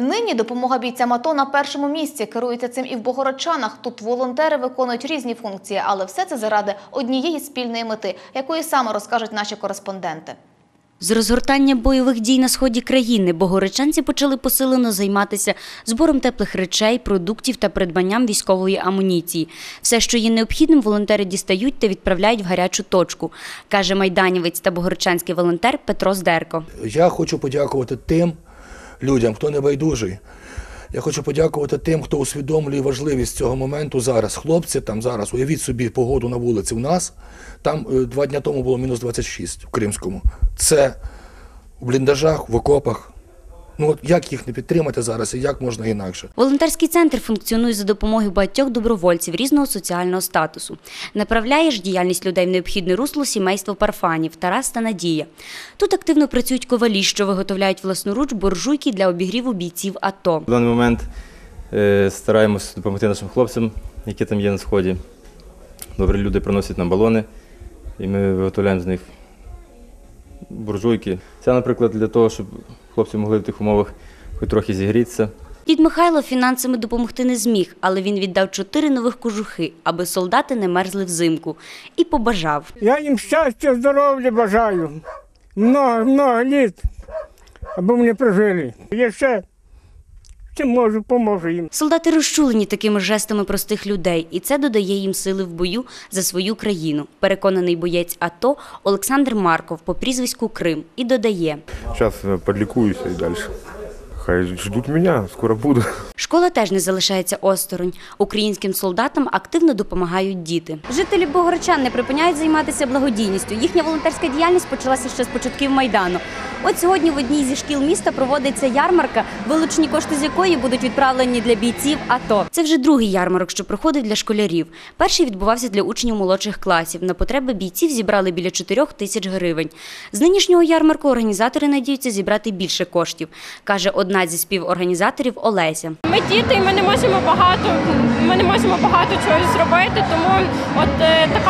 Нині допомога бійцям АТО на першому місці. Керується цим і в Богородчанах. Тут волонтери виконують різні функції, але все це заради однієї спільної мети, якої саме розкажуть наші кореспонденти. З розгортання бойових дій на сході країни богородчанці почали посилено займатися збором теплих речей, продуктів та придбанням військової амуніції. Все, що є необхідним, волонтери дістають та відправляють в гарячу точку, каже майданівець та богородчанський волонтер Петро Здерко. Я хочу подякувати тим людям, хто не байдужий. Я хочу подякувати тим, хто усвідомлює важливість цього моменту зараз. Хлопці там зараз, уявіть собі погоду на вулиці у нас. Там е, два дні тому було мінус 26 в Кримському. Це в бліндажах, в окопах. Ну от як їх не підтримати зараз і як можна інакше? Волонтерський центр функціонує за допомогою багатьох добровольців різного соціального статусу. Направляє ж діяльність людей в необхідне русло сімейство Парфанів, Тарас та Надія. Тут активно працюють ковалі, що виготовляють власноруч буржуйки для обігріву бійців АТО. В даний момент е, стараємося допомогти нашим хлопцям, які там є на сході. Добрі люди приносять нам балони, і ми виготовляємо з них буржуйки. Це, наприклад, для того, щоб хлопці могли в тих умовах хоч трохи зігрітися. Дід Михайло фінансами допомогти не зміг, але він віддав чотири нових кожухи, аби солдати не мерзли взимку, і побажав. Я їм щастя, здоров'я бажаю. Много, много літ, аби вони прожили. Є ще чим можу, поможу їм. Солдати розчулені такими жестами простих людей, і це додає їм сили в бою за свою країну. Переконаний боєць АТО Олександр Марков по прізвиську Крим і додає. Сейчас э, подликуюсь и дальше. Хай ждут меня, скоро буду. Школа теж не залишається осторонь. Українським солдатам активно допомагають діти. Жителі Богородчан не припиняють займатися благодійністю. Їхня волонтерська діяльність почалася ще з початків майдану. От сьогодні в одній зі шкіл міста проводиться ярмарка, вилучені кошти з якої будуть відправлені для бійців. АТО. це вже другий ярмарок, що проходить для школярів. Перший відбувався для учнів молодших класів. На потреби бійців зібрали біля 4 тисяч гривень. З нинішнього ярмарку організатори надіються зібрати більше коштів, каже одна зі співорганізаторів Олеся. Ми діти, ми не можемо багато, ми не можемо багато чогось зробити. Тому от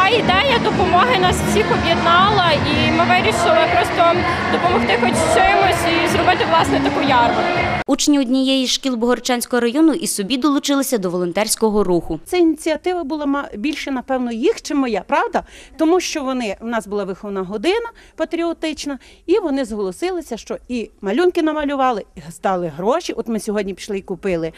е, ідея допомоги нас всіх об'єднала, і ми вирішили просто допомогти хоч чимось і зробити власне таку ярмарку. Учні однієї з шкіл Богорчанського району і собі долучилися до волонтерського руху. Ця ініціатива була ма- більше, напевно, їх чи моя, правда? Тому що вони у нас була виховна година патріотична, і вони зголосилися, що і малюнки намалювали, і стали гроші. От ми сьогодні пішли і купили.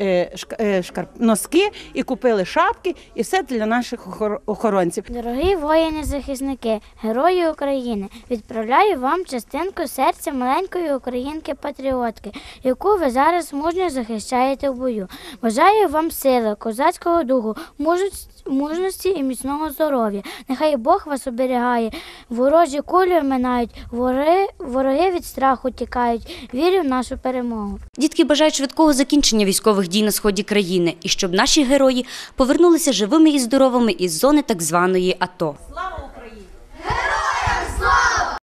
Е, шк- е, носки і купили шапки, і все для наших охоронців. Дорогі воїни-захисники, герої України, відправляю вам частинку серця маленької українки-патріотки, яку ви зараз мужньо захищаєте в бою. Бажаю вам сили, козацького духу, мужності, мужності і міцного здоров'я. Нехай Бог вас оберігає, ворожі кулі минають, вори, вороги від страху тікають. Вірю в нашу перемогу. Дітки бажають швидкого закінчення військових дій на сході країни і щоб наші герої повернулися живими і здоровими із зони так званої АТО.